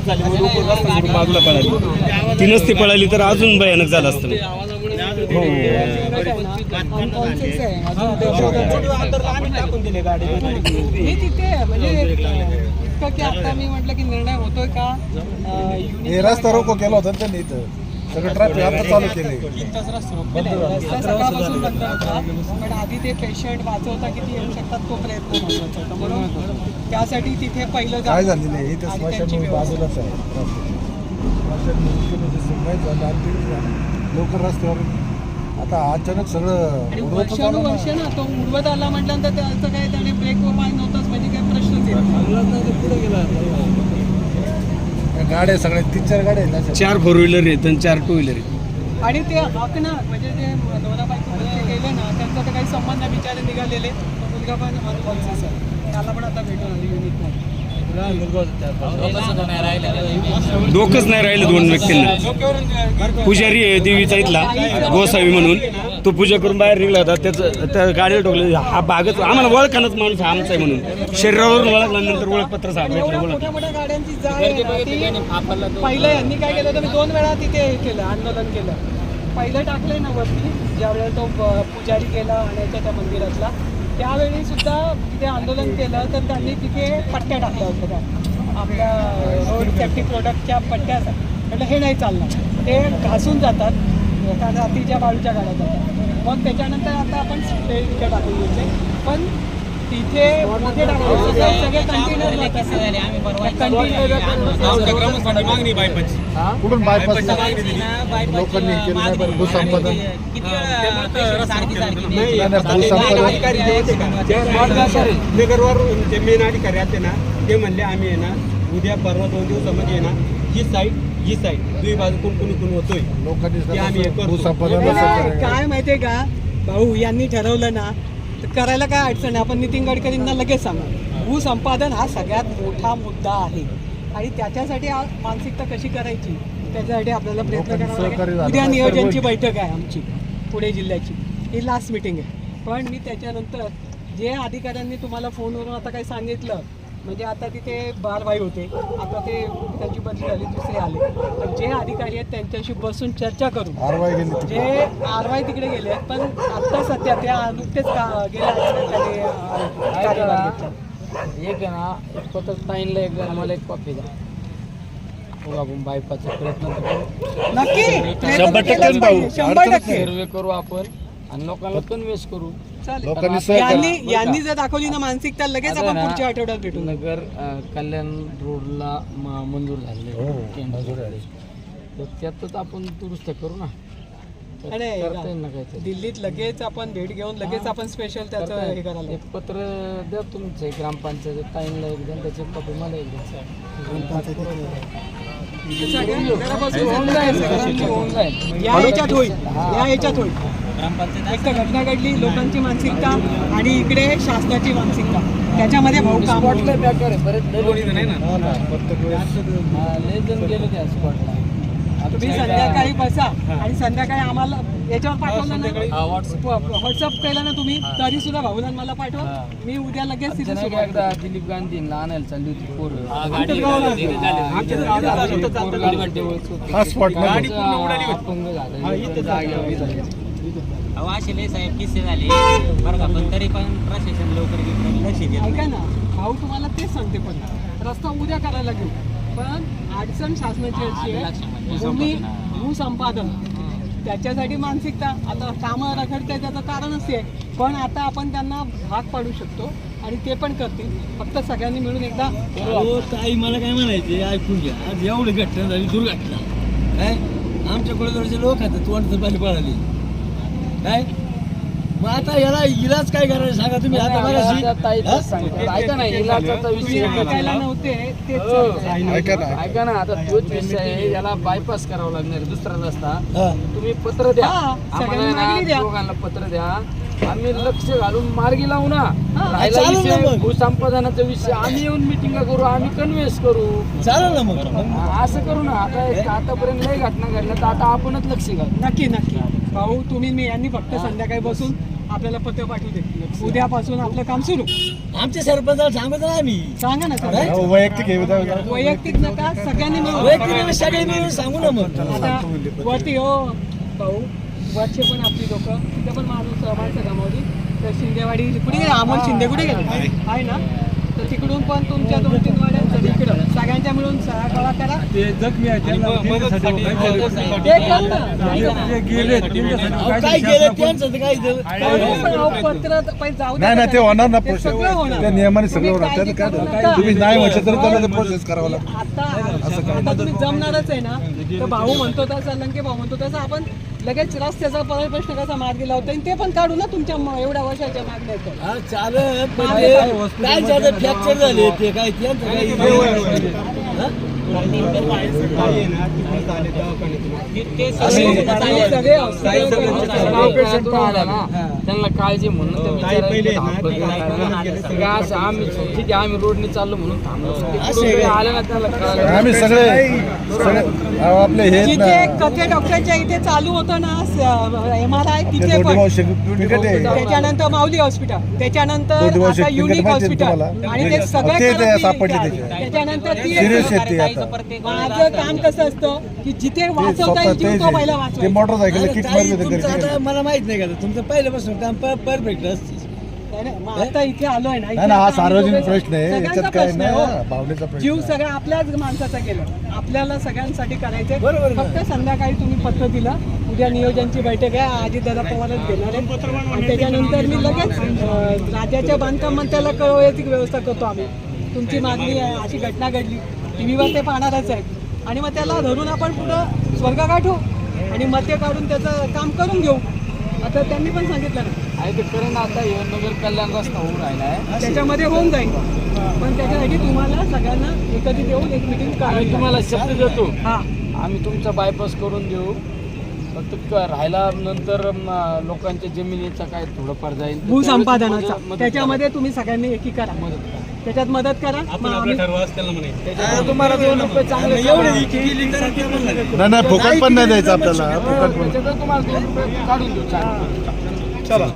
झाली म्हणून बाजूला पळाली ती नसती पळाली तर अजून भयानक झालं असतं. हो. मी तिथे आहे, म्हणजे इतकं की आता मी म्हटलं की निर्णय होतोय का? हे रस्ता रोको केला होता ना त्यांनी इथं. सगळं ट्रॅफिक आता चालू केले रस्ता सकाळपासून बंद होता. पण आधी ते पेशंट वाचवता किती येऊ शकतात तो प्रयत्न महत्त्वाचा होता म्हणून त्यासाठी तिथे पहिलं काय झालेलं आहे? इथे आणि त्यांची स्मशानभूमी व्यवस्था. बाजूलाच आहे. स्मशानभूमी माहीत झालं आणि ते लवकर रस्त्यावर. आता अचानक सगळं आणि उडवतच आलं ना. वर्षानुवर्ष ना तो उडवत आला म्हटल्यानंतर त्याचं काय त्याने ब्रेक व पाय नव्हताच म्हणजे काही प्रश्नच येत नाही. या गाड्या सगळ्या तीन चार गाड्या आहेत ना चार फोर व्हीलर आहेत आणि चार टू व्हीलर आहेत. आणि ते हकणार म्हणजे ते जे गेले ना त्यांचा तर काही संबंध नाही बिचारे निघालेले. तो मुलगा पण आहे त्याला पण आता भेटून आली युनिट डोकंच नाही राहिलं दोन व्यक्तींना. पुजारी आहे देवीचा इथला गोसावी म्हणून. तो पूजा करून बाहेर निघला होता त्याचं त्या गाडीला ठोकलं. हा बागच आम्हाला ओळखानच माणूस हा आमचा आहे म्हणून. शरीरावरून ओळखल्यानंतर ओळखपत्र सापडलं ओळख पहिलं यांनी काय केलं मी दोन वेळा तिथे हे केलं आंदोलन केलं. पहिलं टाकलंय ना वरती ज्यावेळेला तो पुजारी गेला आणायच्या त्या मंदिरातला. त्यावेळी सुद्धा तिथे आंदोलन केलं तर त्यांनी तिथे पट्ट्या टाकल्या होत्या त्या. आपल्या रोड सेफ्टी प्रोडक्टच्या पट्ट्या असतात. म्हटलं हे नाही चालणार. ते घासून जातात. त्या रात्रीच्या बाळूच्या गाड्या जातात. मग त्याच्यानंतर आता आपण ते इथे टाकून घ्यायचे पण तिथे मोठे सगळे सगळे कंटेनर कुठून बायपास लोकांनी केलं भूसंपादन. नाही, नाही, भूसंपादन. नगरवर जे मेन अधिकारी आहेत ना ते म्हणले आम्ही ना उद्या परवा दोन दिवसामध्ये ना ही साईड ही साईड दुई बाजू कोण कोणी कोण होतोय. लोकांनी हे. काय माहितीये का? भाऊ यांनी ठरवलं ना तर करायला काय अडचण आहे आपण नितीन गडकरींना लगेच सांगा भूसंपादन हा सगळ्यात मोठा मुद्दा आहे. आणि त्याच्यासाठी मानसिकता कशी करायची? त्याच्यासाठी आपल्याला प्रयत्न करावा लागेल. उद्या नियोजनची. बैठक आहे आमची पुणे जिल्ह्याची. ही लास्ट मिटिंग आहे. पण मी त्याच्यानंतर जे अधिकाऱ्यांनी तुम्हाला फोनवरून आता काही सांगितलं म्हणजे आता तिथे बालभाई होते. आता ते त्यांची बदली झाली दुसरे आले. तर जे अधिकारी आहेत त्यांच्याशी बसून चर्चा तिकडे. जे आर वाय तिकडे गेले आहेत पण आता सध्या त्या नुकतेच का गेल्या. एक ना एक पत्र ताईंला एक आम्हाला एक कॉपी द्या. बायपाचा प्रयत्न करू. नक्की! शंभर टक्के शंभर सर्वे करू आपण आणि लोकांना कन्व्हेन्स करू. सहकार्य यांनी यांनी जर दाखवली ना मानसिकता लगेच आपण पुढच्या आठवड्यात भेटू. नगर अं, कल्याण रोडला म- मंजूर झाले हो, मंजूर. तर त्यातच आपण दुरुस्त करू ना. तर अरे, करता येईल ना काहीतरी. दिल्लीत लगेच आपण भेट घेऊन लगेच आपण स्पेशल त्याचं करता हे येईल. करायला एक पत्र द्या तुमचे ग्रामपंचायत ताईंला एक द्या त्याची कॉपी मला एक सगळ्या घरापासून होऊन जाईल सगळ्यांची होऊन जाईल. या याच्यात होईल. या याच्यात होईल. एक तर घटना घडली लोकांची मानसिकता आणि इकडे शासनाची मानसिकता. त्याच्यामध्ये भाऊ काम तुम्ही संध्याकाळी बसा आणि संध्याकाळी आम्हाला याच्यावर पाठवलं ना? हा, WhatsApp. व्हॉट्सअप केलं ना तुम्ही तरी सुद्धा भाऊला मला पाठवा. हा. मी उद्या लगेच तिथे एकदा दिलीप गांधींना आणायला चालली होती पोरं. हा. अपंग झालं. अहो असे लय साहेब किस्से झाले. बरं का पण तरी पण प्रशासन लवकर घेऊन लक्ष देत ऐका. ना भाऊ तुम्हाला तेच सांगते पण. रस्ता उद्या करायला घेऊ. पण अडचण शासनाची अशी आहे भूमी भूसंपादन त्याच्यासाठी मानसिकता आता कामं रखडते त्याचं कारणच ते. आहे पण आता आपण त्यांना भाग पाडू शकतो आणि ते पण करतील. फक्त सगळ्यांनी मिळून एकदा हो ताई मला काय म्हणायचे ऐकून घ्या. आज एवढी घटना झाली दुर्घटना. काय? आमच्या कोळीकडचे लोक आहेत तोंड पाणी पळाली. काय मग आता याला इलाज काय करायचं सांगा तुम्ही? आता. ऐका ना इलाजाचा विषय हो. ऐका ना ऐका ना. आता तोच विषय आहे याला बायपास करावा लागणार दुसरा रस्ता. तुम्ही पत्र द्या. हा, आम्हाला ना पत्र द्या. आम्ही लक्ष घालून मार्गी लावू ना. राहिला विषय. भूसंपादनाचा विषय. आम्ही येऊन मिटिंग करू आम्ही कन्व्हेन्स करू. चालेल ना मग. असं करू ना. आता आतापर्यंत लई घटना घडल्या तर आता आपणच लक्ष घालू. नक्की नक्की. भाऊ तुम्ही मी यांनी फक्त संध्याकाळी बसून आपल्याला पत्र पाठवू दे उद्यापासून आपलं काम सुरू. आमच्या सरपंचाला सांगत ना आम्ही. सांगा ना सर अहो, वैयक्तिक वैयक्तिक नका सगळ्यांनी मिळून वैयक्तिक सगळे मिळून सांगू ना मग. आता वरती हो भाऊ वरचे पण आपली लोक. तिथे पण माणूस माणसं गमावली तर शिंदेवाडी कुठे गेले? अमोल शिंदे कुठे गेले? आहे. ना? तर तिकडून पण तुमच्या दोन तीन मिळून गोळा करा. ते जखमी आहे काय गेले काय काय त्यांचं काय नाही नाही होणार ना प्रोसेस. त्या नियमाने सगळं होणार. त्याचं काय तुम्ही. नाही म्हटलं तर त्याला प्रोसेस करावं लागेल आता आता तुम्ही जमणारच आहे ना. तर भाऊ म्हणतो तसं लंके भाऊ म्हणतो तसं. आपण लगेच रस्त्याचा परत प्रश्न कसा मार्गी लावता ते पण काढू ना तुमच्या एवढ्या वर्षाच्या मागण्याचं हा चालेल पण ते काय? झालं फ्रॅक्चर झाले ते काय? त्यांचं काही ते सगळे त्यांना काळजी म्हणून ते. का असं आम्ही ठीक आहे आम्ही रोडने चाललो म्हणून थांबलो. का? आले ना त्याला कळालं. आम्ही सगळे सगळे अहो, आपले हे आहेत जिथे ना कथे डॉक्टरच्या इथे चालू होतं ना एम आर आय तिथे पण. आहे. त्याच्यानंतर माऊली हॉस्पिटल. त्याच्यानंतर आता युनिक पिकट माहिती आहे हॉस्पिटल. तुम्हाला? आणि ते सगळे ते- ते सापडले. त्याच्यानंतर ती सिरियस आहेत ते आता. माझं काम कसं असतं की जिथे ते वाचवता स्वतः येईल जीव तो पहिला ते वाचवायचा. मोटरसायकल अरे किक काही मारली होती तुमचं घरची. आता मला माहीत नाही का तुमचं पहिल्यापासून काम परफेक्ट मग आता इथे आलोय ना इथे नाही ना हा आता आम्ही सार्वजनिक दोघे- प्रश्न आहे सगळ्यांचा याच्यात काय प्रश्न नाही आहे, हो. भावनेचा प्रश्न जीव आहे. सगळा आपल्याच माणसाचा गेला. आपल्याला सगळ्यांसाठी करायचे. बरोबर ना. फक्त संध्याकाळी तुम्ही पत्र दिलं उद्या नियोजनची बैठक आहे आजी दादा पवारच घेणार आहे. आणि त्याच्यानंतर मी लगेच अं, राज्याच्या बांधकाम मंत्र्याला कळवयाची व्यवस्था करतो आम्ही. तुमची मागणी आहे अशी घटना घडली. टी व्हीवर ते पाहणारच आहेत. आणि मग त्याला धरून आपण पुढं स्वर्ग गाठू आणि मते काढून त्याचं काम करून घेऊ. आता त्यांनी पण सांगितलं ना. आणि ते करेन आता नगर कल्याण रस्ता होऊन राहिला आहे. त्याच्यामध्ये होऊन जाईल. पण त्याच्यासाठी तुम्हाला सगळ्यांना एकत्रित येऊन एक मिटिंग आम्ही करावी तुम्हाला शब्द देतो. हा. आम्ही तुमचा बायपास करून देऊ. फक्त क- राहायला नंतर म, लोकांच्या जमिनीचा काय थोडंफार जाईल. भूसंपादनाचा. मदत- मदत त्याच्यामध्ये तुम्ही सगळ्यांनी एकी करा. त्याच्यात मदत करा. मग आम्ही त्याच्यात तुम्हाला दोन रुपये चांगले एवढे केली तर ते म्हणलं का? नाही. नाही फुकट पण नाही द्यायचं आपल्याला. फुकट पण. तुम्हाला दोन रुपये काढून देऊ. चांगले. चला.